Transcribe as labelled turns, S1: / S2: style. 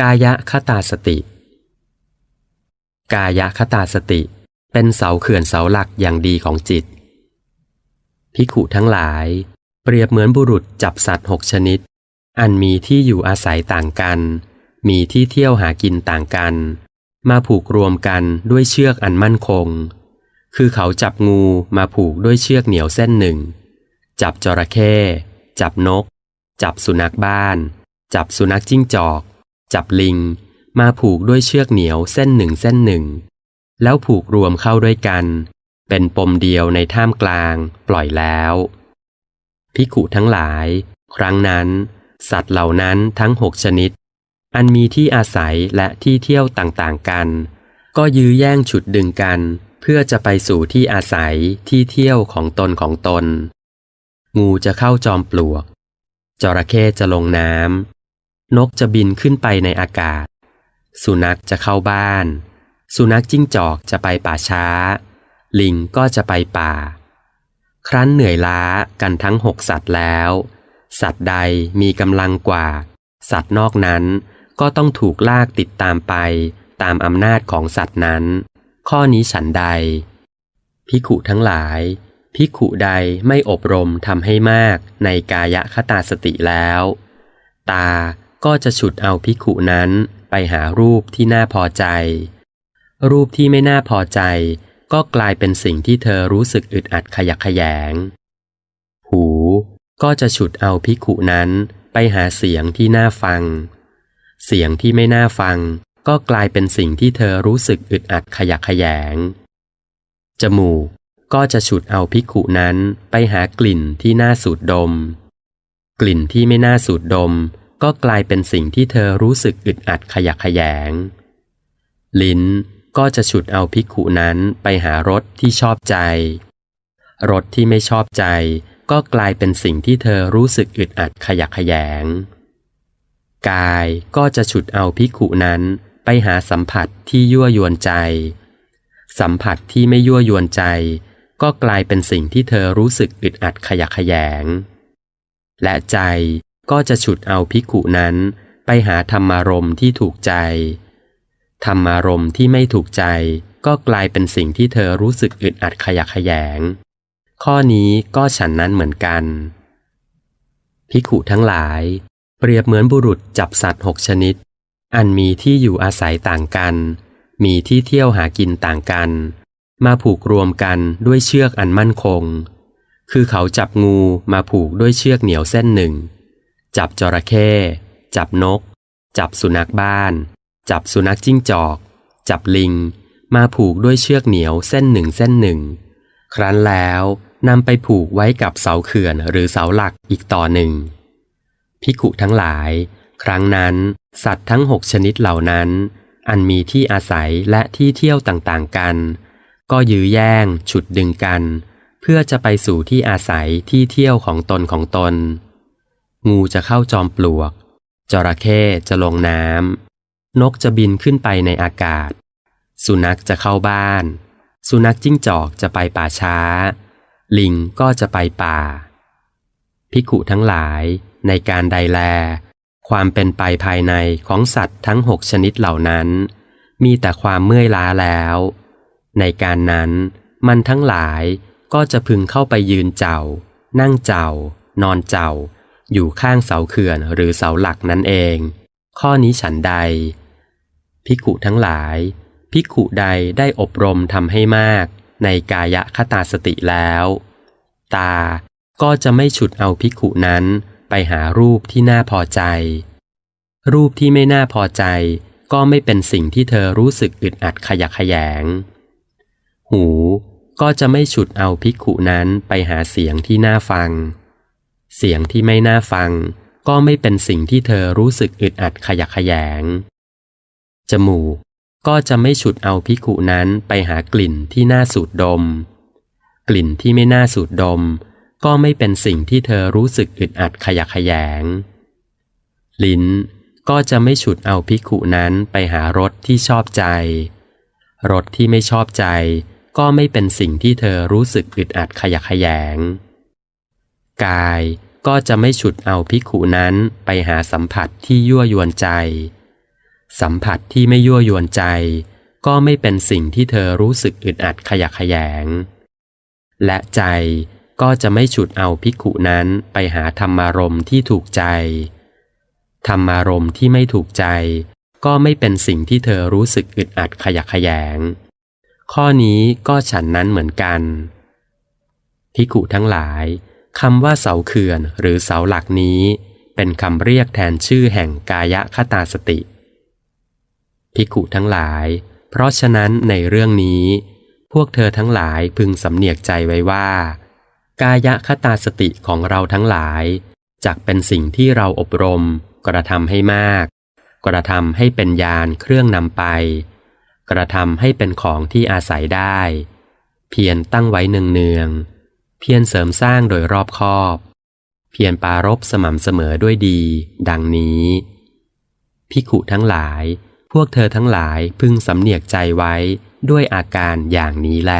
S1: กายคตาสติ กายคตาสติ เป็นเสาเขื่อนเสาหลักอย่างดีของจิต พิขุทั้งหลาย เปรียบเหมือนบุรุษจับสัตว์หกชนิด อันมีที่อยู่อาศัยต่างกัน มีที่เที่ยวหากินต่างกัน มาผูกรวมกันด้วยเชือกอันมั่นคง คือเขาจับงูมาผูกด้วยเชือกเหนียวเส้นหนึ่ง จับจระเข้ จับนก จับสุนัขบ้าน จับสุนัขจิ้งจอก จับลิง มาผูกด้วยเชือกเหนียวเส้นหนึ่งเส้นหนึ่ง แล้วผูกรวมเข้าด้วยกัน เป็นปมเดียวในท่ามกลางปล่อยแล้วพิขุทั้งหลาย ครั้งนั้น สัตว์เหล่านั้นทั้งหกชนิด อันมีที่อาศัยและที่เที่ยวต่างๆกัน ก็ยื้อแย่งฉุดดึงกัน เพื่อจะไปสู่ที่อาศัยที่เที่ยวของตนของตน งูจะเข้าจอมปลวกจระเข้จะลงน้ำ นกจะบินขึ้นไปในอากาศ สุนัขจะเข้าบ้าน สุนัขจิ้งจอกจะไปป่าช้า ลิงก็จะไปป่า ครั้นเหนื่อยล้ากันทั้งหกสัตว์แล้ว สัตว์ใดมีกำลังกว่า สัตว์นอกนั้นก็ต้องถูกลากติดตามไปตามอำนาจของสัตว์นั้น ข้อนี้ฉันใด พิขุทั้งหลายพิขุใดไม่อบรมทำให้มากในกายคตาสติแล้ว ตา ก็จะฉุดเอาพิขุนั้นไปหารูปที่น่าพอใจ รูปที่ไม่น่าพอใจ ก็กลายเป็นสิ่งที่เธอรู้สึกอึดอัดขยักขยง หูก็จะฉุดเอาพิขุนั้นไปหาเสียงที่น่าฟัง เสียงที่ไม่น่าฟัง ก็กลายเป็นสิ่งที่เธอรู้สึกอึดอัดขยักขยง จมูกก็จะฉุดเอาพิขุนั้นไปหากลิ่นที่น่าสูดดม กลิ่นที่ไม่น่าสูดดม ก็กลายเป็นสิ่งที่เธอรู้สึกอึดอัดขยักขยง ลิ้นก็จะฉุดเอาพิขุนั้นไปหารสที่ชอบใจ รสที่ไม่ชอบใจ ก็กลายเป็นสิ่งที่เธอรู้สึกอึดอัดขยักขยง กายก็จะฉุดเอาพิขุนั้นไปหาสัมผัสที่ยั่วยวนใจ สัมผัสที่ไม่ยั่วยวนใจ ก็กลายเป็นสิ่งที่เธอรู้สึกอึดอัดขยักขยง และใจ ก็จะฉุดเอาพิขุนั้นไปหาธรรมารมณ์ที่ถูกใจ ธรรมารมณ์ที่ไม่ถูกใจ ก็กลายเป็นสิ่งที่เธอรู้สึกอึดอัดขยักขยง ข้อนี้ก็ฉันนั้นเหมือนกัน พิขุทั้งหลาย เปรียบเหมือนบุรุษจับสัตว์หกชนิด อันมีที่อยู่อาศัยต่างกัน มีที่เที่ยวหากินต่างกัน มาผูกรวมกันด้วยเชือกอันมั่นคง คือเขาจับงูมาผูกด้วยเชือกเหนียวเส้นหนึ่ง จับจระเข้ จับนก จับสุนัขบ้าน จับสุนัขจิ้งจอก จับลิง มาผูกด้วยเชือกเหนียวเส้นหนึ่งเส้นหนึ่ง ครั้นแล้วนำไปผูกไว้กับเสาเขื่อนหรือเสาหลักอีกต่อหนึ่งพิกุทั้งหลาย ครั้งนั้น สัตว์ทั้งหกชนิดเหล่านั้น อันมีที่อาศัยและที่เที่ยวต่างๆกัน ก็ยื้อแย่ง ฉุดดึงกัน เพื่อจะไปสู่ที่อาศัยที่เที่ยวของตนของตน งูจะเข้าจอมปลวก จระเข้จะลงน้ำ นกจะบินขึ้นไปในอากาศ สุนัขจะเข้าบ้าน สุนัขจิ้งจอกจะไปป่าช้า ลิงก็จะไปป่า พิกุทั้งหลายในการใดแล ความเป็นไปภายในของสัตว์ทั้งหกชนิดเหล่านั้น มีแต่ความเมื่อยล้าแล้ว ในการนั้นมันทั้งหลายก็จะพึงเข้าไปยืนเจ้า นั่งเจ้านอนเจ้า อยู่ข้างเสาเขื่อนหรือเสาหลักนั่นเอง ข้อนี้ฉันใด พิกุทั้งหลาย พิกุใดได้อบรมทำให้มากในกายะคตาสติแล้ว ตาก็จะไม่ฉุดเอาพิกุนั้นไปหารูปที่น่าพอใจ รูปที่ไม่น่าพอใจ ก็ไม่เป็นสิ่งที่เธอรู้สึกอึดอัดขยักขยง หูก็จะไม่ฉุดเอาพิกุนั้นไปหาเสียงที่น่าฟัง เสียงที่ไม่น่าฟัง ก็ไม่เป็นสิ่งที่เธอรู้สึกอึดอัดขยักขยง จมูกก็จะไม่ฉุดเอาพิกุนั้นไปหากลิ่นที่น่าสูดดม กลิ่นที่ไม่น่าสูดดม ก็ไม่เป็นสิ่งที่เธอรู้สึกอึดอัดขยักขยง ลิ้นก็จะไม่ฉุดเอาพิกุนั้นไปหารสที่ชอบใจ รสที่ไม่ชอบใจ ก็ไม่เป็นสิ่งที่เธอรู้สึกอึดอัดขยักขยง กาย ก็จะไม่ฉุดเอาพิกุนั้นไปหาสัมผัสที่ยั่วยวนใจ สัมผัสที่ไม่ยั่วยวนใจ ก็ไม่เป็นสิ่งที่เธอรู้สึกอึดอัดขยักขยง และใจก็จะไม่ฉุดเอาภิกขุนั้นไปหาธรรมารมณ์ที่ถูกใจ ธรรมารมณ์ที่ไม่ถูกใจ ก็ไม่เป็นสิ่งที่เธอรู้สึกอึดอัดขยักขยง ข้อนี้ก็ฉันนั้นเหมือนกันภิกขุทั้งหลาย คำว่าเสาเขื่อนหรือเสาหลักนี้ เป็นคำเรียกแทนชื่อแห่งกายคตาสติภิกขุทั้งหลาย เพราะฉะนั้นในเรื่องนี้ พวกเธอทั้งหลายพึงสำเนียกใจไว้ว่า กายคตาสติของเราทั้งหลายจักเป็นสิ่งที่เราอบรม กระทำให้มาก กระทำให้เป็นยานเครื่องนำไป กระทำให้เป็นของที่อาศัยได้ เพียรตั้งไว้เนืองๆ เพียรเสริมสร้างโดยรอบคอบ เพียรปารบสม่ำเสมอด้วยดี ดังนี้ พิขุทั้งหลาย พวกเธอทั้งหลายพึงสำเนียกใจไว้ด้วยอาการอย่างนี้แล